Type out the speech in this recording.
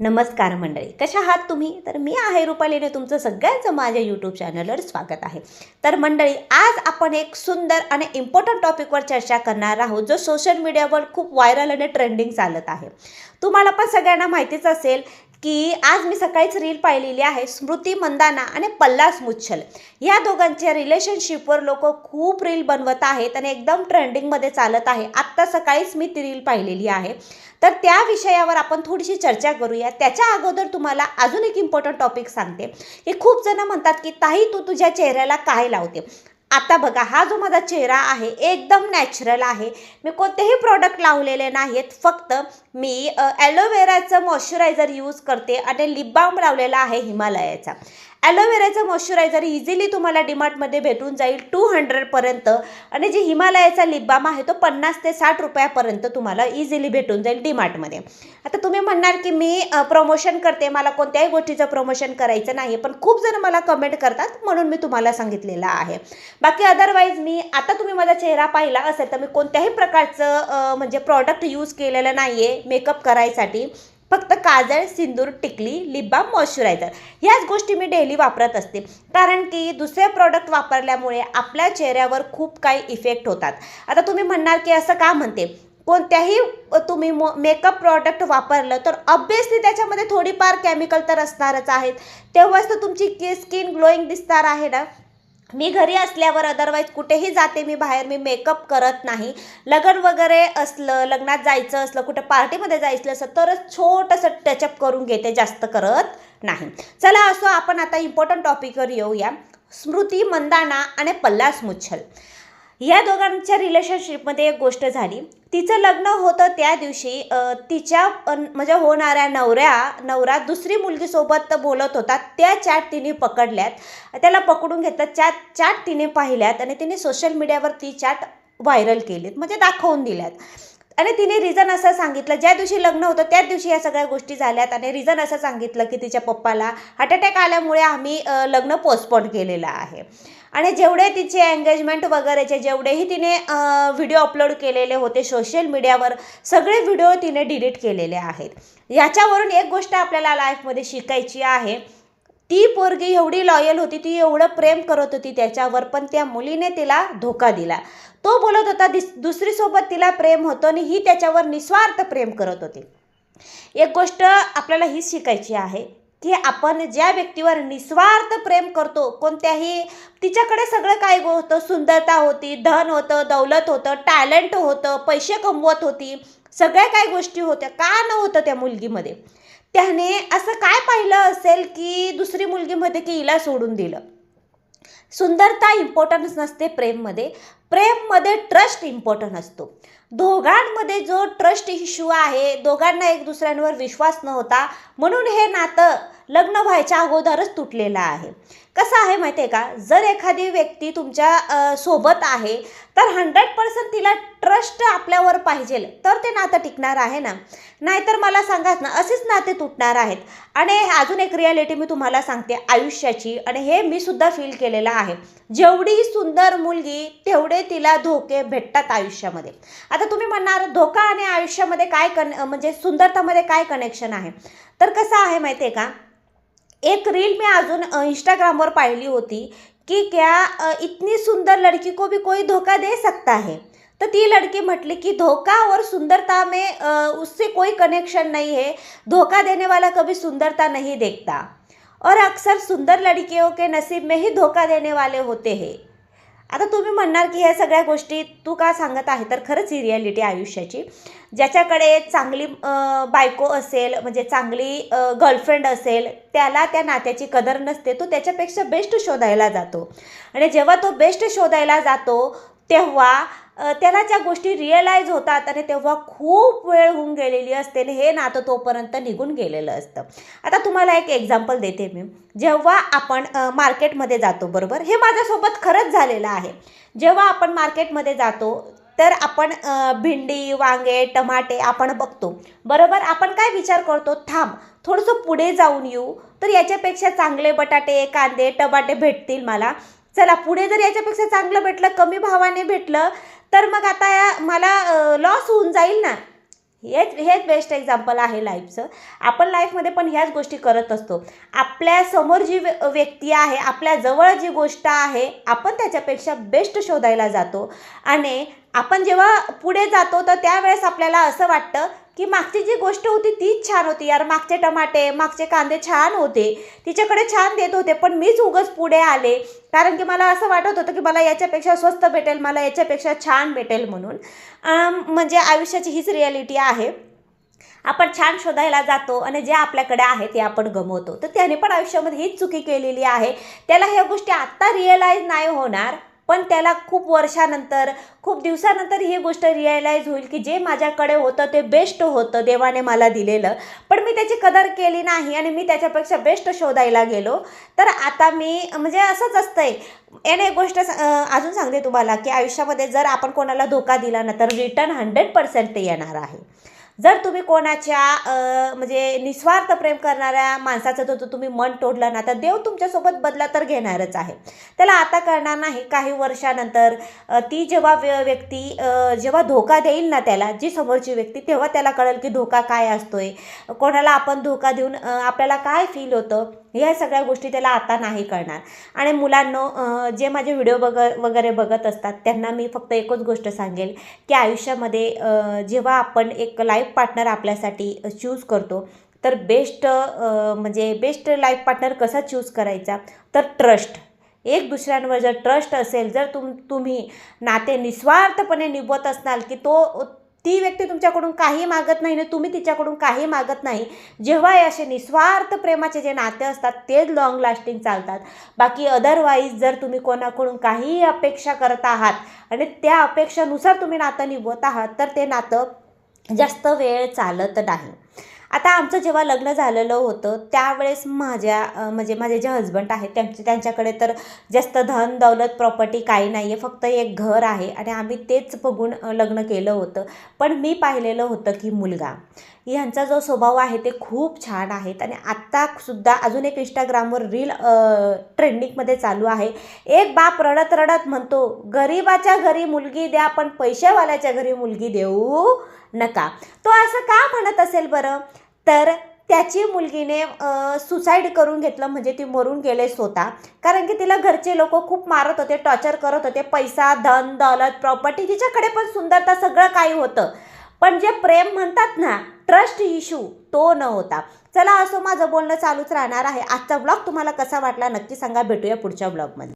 नमस्कार मंडळी कशा आहात तुम्ही? तर मी आहे रुपालीने तुमचं सगळ्यांचं माझ्या यूट्यूब चॅनलवर स्वागत आहे. तर मंडळी आज आपण एक सुंदर आणि इम्पॉर्टंट टॉपिकवर चर्चा करणार आहोत जो सोशल मीडियावर खूप व्हायरल आणि ट्रेंडिंग चालत आहे. तुम्हाला पण सगळ्यांना माहितीच असेल की आज मी सकाळीच रील पाहिलेली आहे स्मृती मंदाना आणि पल्लास मुच्छल. या दोघांच्या रिलेशनशिपवर लोक खूप रील बनवत आहेत आणि एकदम ट्रेंडिंगमध्ये चालत आहे. आत्ता सकाळीच मी ती रील पाहिलेली आहे. तर त्या विषयावर आपण थोडीशी चर्चा करूया. त्याच्या अगोदर तुम्हाला अजून एक इम्पॉर्टंट टॉपिक सांगते. की खूप जण म्हणतात की ताई तू तुझ्या चेहऱ्याला काय लावते? आता बघा हा जो माझा चेहरा आहे एकदम नॅचरल आहे. मी कोणतेही प्रॉडक्ट लावलेले नाहीत फक्त मी ॲलोवेराचं मॉइश्चरायझर यूज करते आणि लिप बाम लावलेला आहे हिमालयाचा. ॲलोवेराचं मॉइश्चरायझर इझिली तुम्हाला डिमार्टमध्ये भेटून जाईल टू हंड्रेडपर्यंत आणि जे हिमालयाचा लिप बाम आहे तो पन्नास ते साठ रुपयापर्यंत तुम्हाला इझिली भेटून जाईल डिमार्टमध्ये. आता तुम्ही म्हणणार की मी प्रमोशन करते मला कोणत्याही गोष्टीचं प्रमोशन करायचं नाही पण खूप जण मला कमेंट करतात म्हणून मी तुम्हाला सांगितलेलं आहे. बाकी अदरवाईज मी आता तुम्ही माझा चेहरा पाहिला असेल तर मी कोणत्याही प्रकारचं म्हणजे प्रॉडक्ट यूज केलेलं नाही आहे मेकअप करायसाठी. फक्त काजळ सिंदूर टिकली लिप बाम मॉइश्चरायझर ह्याच गोष्टी मी डेली वापरत असते. कारण की दुसरे प्रॉडक्ट वापरल्यामुळे आपल्या चेहऱ्यावर खूप काही इफेक्ट होतात. आता तुम्ही म्हणणार की असं का म्हणते? कोणत्याही तुम्ही मो मेकअप प्रॉडक्ट वापरलं तर ऑब्वियसली त्याच्यामध्ये थोडीफार केमिकल तर असणारच आहेत. तेव्हाच तर तुमची स्किन ग्लोईंग दिसणार आहे ना? मी घरी असल्यावर अदरवाईज कुठेही जाते मी बाहेर मी मेकअप करत नाही. लग्न वगैरे असलं लग्नात जायचं असलं कुठं पार्टीमध्ये जायचं असलं तरच छोटंसं टचअप करून घेते जास्त करत नाही. चला असो आपण आता इम्पॉर्टंट टॉपिकवर येऊया. स्मृती मंदाना आणि पल्लास मुच्छल. या दोघांच्या रिलेशनशिपमध्ये एक गोष्ट झाली. तिचं लग्न होतं त्या दिवशी. तिच्या म्हणजे होणाऱ्या नवऱ्या नवरा दुसरी मुलगीसोबत बोलत होता. त्या चॅट तिने पकडल्यात. त्याला पकडून घेतात चॅट चॅट तिने पाहिल्यात आणि तिने सोशल मीडियावर ती चॅट व्हायरल केलीत. म्हणजे दाखवून दिल्यात. आणि तिने रिझन असं सांगितलं ज्या दिवशी लग्न होतं त्याच दिवशी या सगळ्या गोष्टी झाल्यात. आणि रिझन असं सांगितलं की तिच्या पप्पाला हार्ट अटॅक आल्यामुळे आम्ही लग्न पोस्टपोन केलेलं आहे. आणि जेवढे तिचे एंगेजमेंट वगैरेचे जेवढेही तिने व्हिडिओ अपलोड केलेले होते सोशल मीडियावर सगळे व्हिडिओ तिने डिलीट केलेले आहेत. याच्यावरून एक गोष्ट आपल्याला लाईफमध्ये शिकायची आहे. ती पोरगी एवढी लॉयल होती ती एवढं प्रेम करत होती त्याच्यावर पण त्या मुलीने तिला धोका दिला. तो बोलत होता दिस दुसरीसोबत तिला प्रेम होतं आणि ही त्याच्यावर निस्वार्थ प्रेम करत होती. एक गोष्ट आपल्याला ही शिकायची आहे की आपण ज्या व्यक्तीवर निस्वार्थ प्रेम करतो कोणत्याही तिच्याकडे सगळं काय होतं सुंदरता होती धन होतं दौलत होतं टॅलेंट होतं पैसे कमवत होती सगळ्या काय गोष्टी होत्या का नव्हतं त्या मुलगीमध्ये? त्याने असं काय पाहिलं असेल की दुसरी मुलगीमध्ये की हिला सोडून दिलं? सुंदरता इम्पॉर्टन्स नसते प्रेममध्ये. प्रेममध्ये ट्रस्ट इम्पॉर्टंट असतो. दोघांमध्ये जो ट्रस्ट इश्यू आहे दोघांना एक दुसऱ्यांवर विश्वास नव्हता म्हणून हे नातं लग्न व्हायच्या अगोदरच तुटलेलं आहे. कसं आहे माहिती आहे का? जर एखादी व्यक्ती तुमच्यासोबत आहे तर हंड्रेड पर्सेंट तिला ट्रस्ट आपल्यावर पाहिजे. तर ते नातं टिकणार आहे ना? नाहीतर मला सांगाच ना असेच नाते तुटणार आहेत. आणि अजून एक रियालिटी मी तुम्हाला सांगते आयुष्याची. आणि हे मी सुद्धा फील केलेलं आहे. जेवढी सुंदर मुलगी तेवढे तिला धोके भेटतात आयुष्यामध्ये. आता तुम्ही म्हणणार धोका आणि आयुष्यामध्ये काय कन म्हणजे सुंदरतामध्ये काय कनेक्शन आहे? तर कसं आहे माहिती आहे का? एक रील मी अजून इंस्टाग्रामवर पाहिली होती कि क्या इतनी सुंदर लड़की को भी कोई धोखा दे सकता है? तो ती लड़की म्हटली की धोखा और सुंदरता में उससे कोई कनेक्शन नहीं है. धोखा देने वाला कभी सुंदरता नहीं देखता. और अक्सर सुंदर लड़कियों के नसीब में ही धोखा देने वाले होते हैं। आता तुम्ही म्हणणार की ह्या सगळ्या गोष्टी तू का सांगत आहे? तर खरंच ही रियालिटी आयुष्याची. ज्याच्याकडे चांगली बायको असेल म्हणजे चांगली गर्लफ्रेंड असेल त्याला त्या नात्याची कदर नसते तो त्याच्यापेक्षा बेस्ट शोधायला जातो. आणि जेव्हा तो बेस्ट शोधायला जातो तेव्हा त्याला ज्या गोष्टी रिअलाईज होतात आणि तेव्हा खूप वेळ होऊन गेलेली असते आणि हे नातं तोपर्यंत निघून गेलेलं असतं. आता तुम्हाला एक एक्झाम्पल देते मी. जेव्हा आपण मार्केटमध्ये जातो बरोबर? हे माझ्यासोबत खरंच झालेलं आहे. जेव्हा आपण मार्केटमध्ये जातो तर आपण भेंडी वांगे टमाटे आपण बघतो. बरोबर? आपण काय विचार करतो? थांब थोडंसं पुढे जाऊन येऊ. तर याच्यापेक्षा चांगले बटाटे कांदे टमाटे भेटतील मला. चला पुढे जर याच्यापेक्षा चांगलं भेटलं कमी भावाने भेटलं तर मग आता मला लॉस होऊन जाईल ना? हेच हेच बेस्ट एक्झाम्पल आहे लाईफचं आपण लाईफमध्ये पण ह्याच गोष्टी करत असतो. आपल्यासमोर जी व्य- व्यक्ती आहे आपल्याजवळ जी गोष्ट आहे आपण त्याच्यापेक्षा बेस्ट शोधायला जातो. आणि आपण जेव्हा पुढे जातो तर त्यावेळेस आपल्याला असं वाटतं की मागची जी गोष्ट होती तीच छान होती यार. मागचे टमाटे मागचे कांदे छान होते. तिच्याकडे छान देत होते पण मीच उगच पुढे आले. कारण की मला असं वाटत होतं की मला याच्यापेक्षा स्वस्त भेटेल मला याच्यापेक्षा छान भेटेल म्हणून. म्हणजे आयुष्याची हीच रियालिटी आहे. आपण छान शोधायला जातो आणि जे आपल्याकडे आहे ते आपण गमवतो. तर त्याने पण आयुष्यामध्ये हीच चुकी केलेली आहे. त्याला ह्या गोष्टी आत्ता रिअलाईज नाही होणार. पण त्याला खूप वर्षानंतर खूप दिवसानंतर ही गोष्ट रिअलाईज होईल की जे माझ्याकडे होतं ते बेस्ट होतं देवाने मला दिलेलं. पण मी त्याची कदर केली नाही आणि मी त्याच्यापेक्षा बेस्ट शोधायला गेलो. तर आता मी म्हणजे असंच असतंय. याने एक गोष्ट अजून सांगते तुम्हाला की आयुष्यामध्ये जर आपण कोणाला धोका दिला ना तर रिटर्न हंड्रेड पर्सेंट ते येणार आहे. जर तुम्ही कोणाच्या म्हणजे निस्वार्थ प्रेम करणाऱ्या माणसाचं जर तुम्ही मन तोडलं ना तर देव तुमच्यासोबत बदला तर घेणारच आहे. त्याला आता करणार नाही. काही वर्षानंतर ती जेव्हा व्य- व्यक्ती जेव्हा धोका देईल ना त्याला जी समोरची व्यक्ती तेव्हा त्याला कळेल की धोका काय असतोय. कोणाला आपण धोका देऊन आपल्याला काय फील होतं? ह्या सगळ्या गोष्टी त्याला आता नाही कळणार. आणि मुलांनो जे माझे व्हिडिओ बघ वगैरे बघत असतात त्यांना मी फक्त एकच गोष्ट सांगेल की आयुष्यामध्ये जेव्हा आपण एक लाईफ पार्टनर आपल्यासाठी चूज करतो तर बेस्ट म्हणजे बेस्ट लाईफ पार्टनर कसा चूज करायचा? तर ट्रस्ट एक दुसऱ्यांवर जर ट्रस्ट असेल जर तुम तुम्ही नाते निस्वार्थपणे निभवत असणार की तो ती व्यक्ती तुमच्याकडून काही मागत नाही ना तुम्ही तिच्याकडून काही मागत नाही. जेव्हा हे असे निस्वार्थ प्रेमाचे जे नाते असतात तेच लॉंग लास्टिंग चालतात. बाकी अदरवाईज जर तुम्ही कोणाकडून काहीही अपेक्षा करत आहात आणि त्या अपेक्षानुसार तुम्ही नातं निभवत आहात तर ते नातं जास्त वेळ चालत नाही. आता आमचं जेव्हा लग्न झालेलं होतं त्यावेळेस माझ्या म्हणजे माझे जे हजबंड आहेत त्यांचे त्यांच्याकडे तर जास्त धन दौलत प्रॉपर्टी काही नाही आहे फक्त एक घर आहे आणि आम्ही तेच बघून लग्न केलं होतं. पण मी पाहिलेलं होतं की मुलगा. ह्यांचा जो स्वभाव आहे ते खूप छान आहेत आणि आत्तासुद्धा अजून एक इंस्टाग्रामवर रील ट्रेंडिंगमध्ये चालू आहे. एक बाप रडत रडत म्हणतो गरीबाच्या घरी मुलगी द्या पण पैशावाल्याच्या घरी मुलगी देऊ नका. तो असं का म्हणत असेल बरं? तर त्याची मुलगीने सुसाईड करून घेतलं म्हणजे ती मरून गेले स्वतः. कारण की तिला घरचे लोक खूप मारत होते टॉर्चर करत होते पैसा धन दौलत प्रॉपर्टी तिच्याकडे पण सुंदरता सगळं काही होतं. पण जे प्रेम म्हणतात ना ट्रस्ट इश्यू तो न होता. चला असं माझं बोलणं चालूच राहणार आहे. आजचा ब्लॉग तुम्हाला कसा वाटला नक्की सांगा. भेटूया पुढच्या ब्लॉगमध्ये